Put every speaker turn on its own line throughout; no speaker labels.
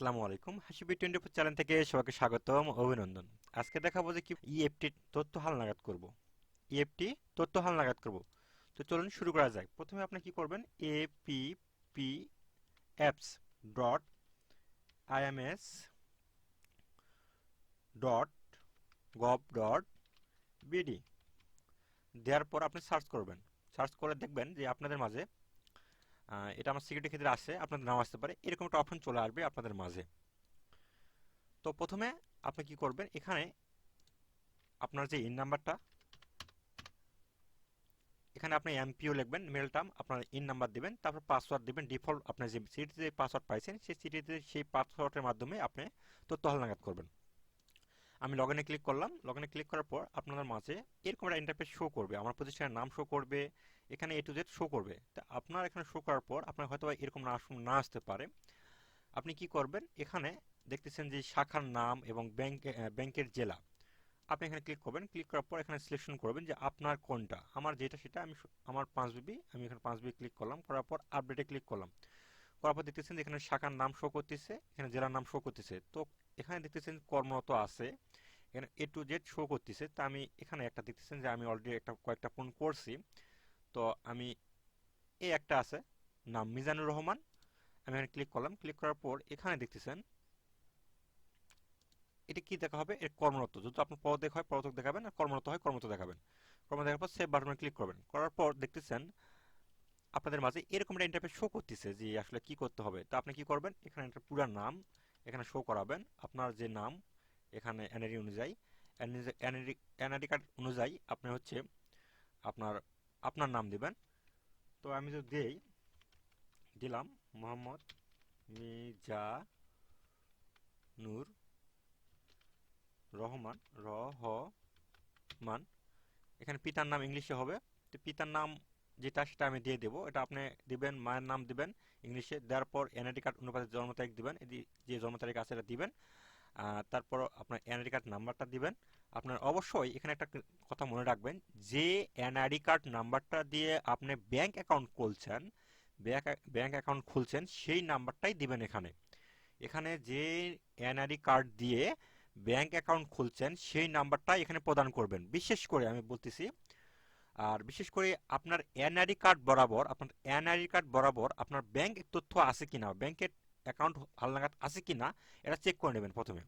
আসসালামু আলাইকুম। হাসিবি twenty four channel থেকে সবাইকে স্বাগতম, অভিনন্দন। আজকে দেখাবো যে কি ইএফটি তথ্য হালনাগাদ করব। ইএফটি তথ্য হালনাগাদ করব। তো চলুন শুরু করা যাক। প্রথমে আপনি কি করবেন? A P P apps dot IMS dot gov dot BD দেওয়ার পর আপনি সার্চ করবেন। সার্চ করে দেখবেন যে আপনাদের মাঝে এটা আমার সিকিউরিটি ক্ষেত্রে আসে আপনাদের নাও আসতে পারে। এরকম একটা অপশন চলে আসবে আপনাদের মাঝে। তো প্রথমে আপনি কি করবেন, এখানে আপনার যে ইন নাম্বারটা এখানে আপনি এমপিও লিখবেন মেল টার্ম আপনার ইন নাম্বার দিবেন, তারপর পাসওয়ার্ড দিবেন ডিফল্ট আপনার যে সিটিতে পাসওয়ার্ড পাইছেন, সেই সিটিতে সেই পাসওয়ার্ডের মাধ্যমে আপনি তথ্য হালনাগাদ করবেন। আমি লগ ইনে ক্লিক করলাম। লগ ইনে ক্লিক করার পর আপনাদের মাঝে এরকম একটা ইন্টারফেস শো করবে। আমার প্রতিষ্ঠানের নাম শো করবে, এখানে এ টু জেড শো করবে। তা আপনার এখানে শো করার পর আপনার হয়তো এরকম না না আসতে পারে। আপনি কি করবেন? এখানে দেখতেছেন যে শাখার নাম এবং ব্যাংক ব্যাংকের জেলা। আপনি এখানে ক্লিক করবেন। ক্লিক করার পর এখানে সিলেকশন করবেন যে আপনার কোনটা। আমার যেটা, সেটা আমি আমার পাঁচ বিবি আমি এখানে পাঁচ বিবি ক্লিক করলাম। করার পর আপডেটে ক্লিক করলাম। করার পর দেখতেছেন যে এখানে শাখার নাম শো করতেছে, এখানে জেলার নাম শো করতেছে। তো এখানে দেখতেছেন কর্মরত আছে। এখানে এ টু জেড শো করতেছে। তা আমি এখানে একটা দেখতেছেন যে আমি অলরেডি একটা কয়েকটা ফোন করছি। তো আমি এই একটা আছে, নাম মিজানুর রহমান। আমি এখানে ক্লিক করলাম। ক্লিক করার পর এখানে দেখতেছেন, এটা কি দেখা হবে? এর কর্মরত। যদি আপনার পদক হয় পদক দেখাবেন আর কর্মরত হয়, কর্মরত দেখাবেন। কর্মরত দেখার পর সেভ বাটনে ক্লিক করবেন। করার পর দেখতেছেন, আপনাদের মাঝে এরকম একটা ইন্টারফেস শো করতেছে যে আসলে কি করতে হবে। তো আপনি কি করবেন? এখানে একটা পুরো নাম এখানে শো করাবেন। আপনার যে নাম এখানে এনআরই অনুযায়ী এনআরই কার্ড অনুযায়ী আপনি হচ্ছে আপনার আপনার নাম দিবেন। তো আমি যদি দেই, দিলাম মোহাম্মদ মিজা নূর রহমান রহমান। এখানে পিতার নাম ইংলিশে হবে। তো পিতার নাম যেটা সেটা আমি দিয়ে দেবো। এটা আপনি দিবেন, মায়ের নাম দিবেন ইংলিশে। দেওয়ার পর এনআইডি কার্ড অনুপাতে জন্ম তারিখ দিবেন। যে জন্ম তারিখ আছে এটা দিবেন। তারপর আপনার এনআইডি কার্ড নাম্বারটা দিবেন। আপনার অবশ্যই এখানে একটা কথা মনে রাখবেন, যে এনআইডি কার্ড নাম্বারটা দিয়ে আপনি ব্যাংক অ্যাকাউন্ট খুলছেন ব্যাংক ব্যাংক অ্যাকাউন্ট খুলছেন, সেই নাম্বারটাই দিবেন এখানে। এখানে যে এনআইডি কার্ড দিয়ে ব্যাংক অ্যাকাউন্ট খুলছেন, সেই নাম্বারটাই এখানে প্রদান করবেন। বিশেষ করে আমি বলতেছি, আর বিশেষ করে আপনার এনআইডি কার্ড বরাবর, আপনার এনআইডি কার্ড বরাবর আপনার ব্যাংক তথ্য আছে কিনা ব্যাংকের অ্যাকাউন্ট হালনাগাদ আছে কি না এটা চেক করে নেবেন প্রথমে।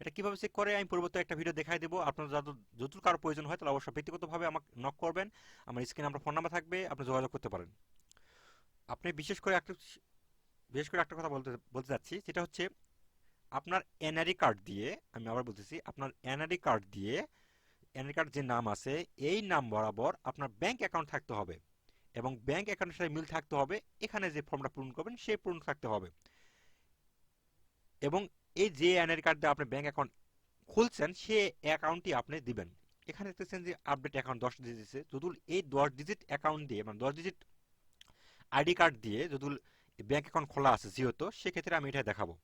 এটা কীভাবে চেক করে, আমি পূর্বত একটা ভিডিও দেখাই দেবো। আপনার যত যতুর কারও প্রয়োজন হয়, তাহলে অবশ্যই ব্যক্তিগতভাবে আমাকে নক করবেন। আমার স্ক্রিনে আমার ফোন নাম্বার থাকবে, আপনি যোগাযোগ করতে পারেন। আপনি বিশেষ করে একটা বিশেষ করে একটা কথা বলতে বলতে চাচ্ছি সেটা হচ্ছে আপনার এনআরই কার্ড দিয়ে, আমি আবার বলতেছি, আপনার এনআরই কার্ড দিয়ে এনআরই কার্ড যে নাম আছে, এই নাম বরাবর আপনার ব্যাংক অ্যাকাউন্ট থাকতে হবে। এবং ব্যাংক অ্যাকাউন্টের সাথে মিল থাকতে হবে, এখানে যে ফর্মটা পূরণ করবেন সেই পূরণ থাকতে হবে। এবং এই যে এনআরই কার্ড দিয়ে আপনি ব্যাংক অ্যাকাউন্ট খুলছেন, সে অ্যাকাউন্টটি আপনি দিবেন। এখানে দেখতেছেন যে আপডেট অ্যাকাউন্ট দশ ডিজিট যদুল এই দশ ডিজিট অ্যাকাউন্ট দিয়ে মানে দশ ডিজিট আইডি কার্ড দিয়ে যদুল ব্যাংক অ্যাকাউন্ট খোলা আছে যেহেতু, সেক্ষেত্রে আমি এটা দেখাবো।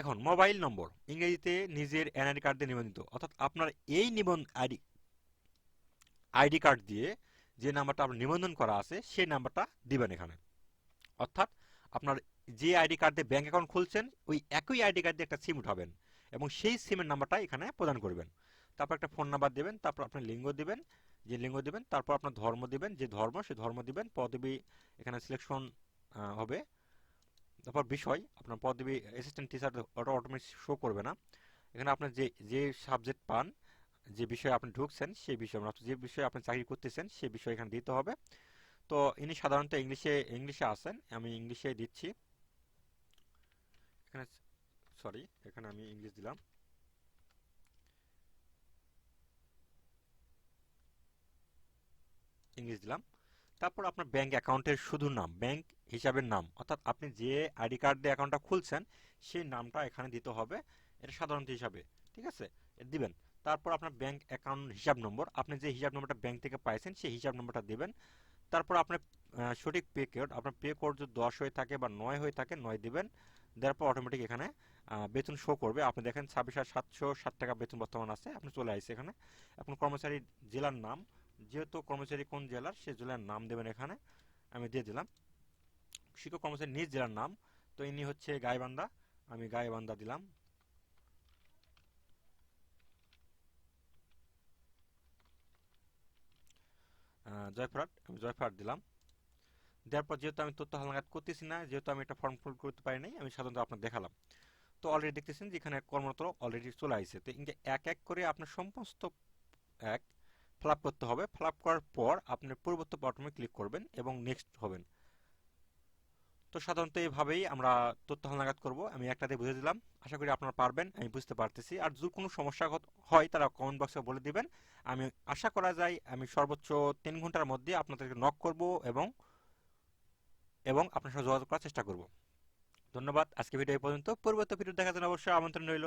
এখন মোবাইল নম্বর ইংরেজিতে নিজের এনআইডি কার্ড নিবন্ধিত। অর্থাৎ আপনার এই নিবন্ধ আইডি আইডি কার্ড দিয়ে যে নাম্বারটা আপনার নিবন্ধন করা আছে, সেই নাম্বারটা দিবেন এখানে। অর্থাৎ আপনার যে আইডি কার্ড দিয়ে ব্যাঙ্ক অ্যাকাউন্ট খুলছেন, ওই একই আইডি কার্ড দিয়ে একটা সিম উঠাবেন এবং সেই সিমের নাম্বারটা এখানে প্রদান করবেন। তারপর একটা ফোন নাম্বার দেবেন, তারপর আপনার লিঙ্গ দেবেন, যে লিঙ্গ দেবেন, তারপর আপনার ধর্ম দেবেন, যে ধর্ম, সে ধর্ম দেবেন, পদবি এখানে সিলেকশন হবে। তারপর বিষয়, আপনার পদবি অ্যাসিস্ট্যান্ট টিচার অটোমেটিক শো করবে না। এখানে আপনার যে যে সাবজেক্ট পান যে বিষয়ে আপনি ঢুকছেন সেই বিষয় মানে যে বিষয়ে আপনি চাকরি করতেছেন সেই বিষয় এখানে দিতে হবে। তো ইনি সাধারণত ইংলিশে ইংলিশে আছেন, আমি ইংলিশে দিচ্ছি। এখানে সরি এখানে আমি ইংলিশ দিলাম। ইংলিশ দিলাম। তারপর আপনার ব্যাংক অ্যাকাউন্টের শুধু নাম, ব্যাংক হিসাবের নাম, অর্থাৎ আপনি যে আইডি কার্ড দিয়ে অ্যাকাউন্টটা খুলছেন, সেই নামটা এখানে দিতে হবে। এটা সাধারণত হিসাবে, ঠিক আছে? দিবেন। তারপর আপনার ব্যাংক অ্যাকাউন্ট হিসাব নম্বর আপনি যে হিসাব নম্বরটা ব্যাংক থেকে পাইছেন, সেই হিসাব নম্বরটা দেবেন। তারপর আপনার সঠিক পে কোড আপনার পে কোড যদি দশ হয়ে থাকে বা নয় হয়ে থাকে, নয় দেবেন। দেওয়ার পর অটোমেটিক এখানে বেতন শো করবে। আপনি দেখেন ছাব্বিশ হাজার সাতশো ষাট টাকা বেতন বর্তমান আছে, আপনি চলে আসছে এখানে। এখন কর্মচারী জেলার নাম, যেহেতু কর্মচারী কোন জেলার, সে জেলার নাম দেবেন এখানে, আমি দিয়ে দিলাম। শিক্ষক কর্মচারী নিজ জেলার নাম, তো ইনি হচ্ছে গাইবান্ধা, আমি গাইবান্ধা দিলাম। আহ, জয়পুরহাট আমি জয়ফ্রাট দিলাম। দেওয়ার পর যেহেতু আমি তথ্য হালনাগাদ করতেছি না যেহেতু আমি একটা ফর্ম ফিল করতে পারি নাই আমি সাধারণত আপনার দেখালাম। তো অলরেডি দেখতেছেন যে এখানে কর্মরত অলরেডি চলে আসছে তো এক এক করে আপনার সমস্ত এক ফ্লাপ করতে হবে। ফ্লাপ করার পর আপনি পরিবর্তন বটমে ক্লিক করবেন এবং নেক্সট হবেন। তো সাধারণত এইভাবেই আমরা তথ্য হালনাগাদ করব। আমি একটাতে বুঝে দিলাম। আশা করি আপনারা পারবেন, আমি বুঝতে পারতেছি। আর যদি কোনো সমস্যা হয় তারা কমেন্ট বক্সে বলে দিবেন। আমি আশা করা যায় আমি সর্বোচ্চ তিন ঘণ্টার মধ্যে আপনাদেরকে নক করব এবং এবং আপনার সাথে যোগাযোগ করার চেষ্টা করব। ধন্যবাদ। আজকে ভিডিও পর্যন্ত। পূর্বত ভিডিও দেখার জন্য অবশ্যই আমন্ত্রণ রইল।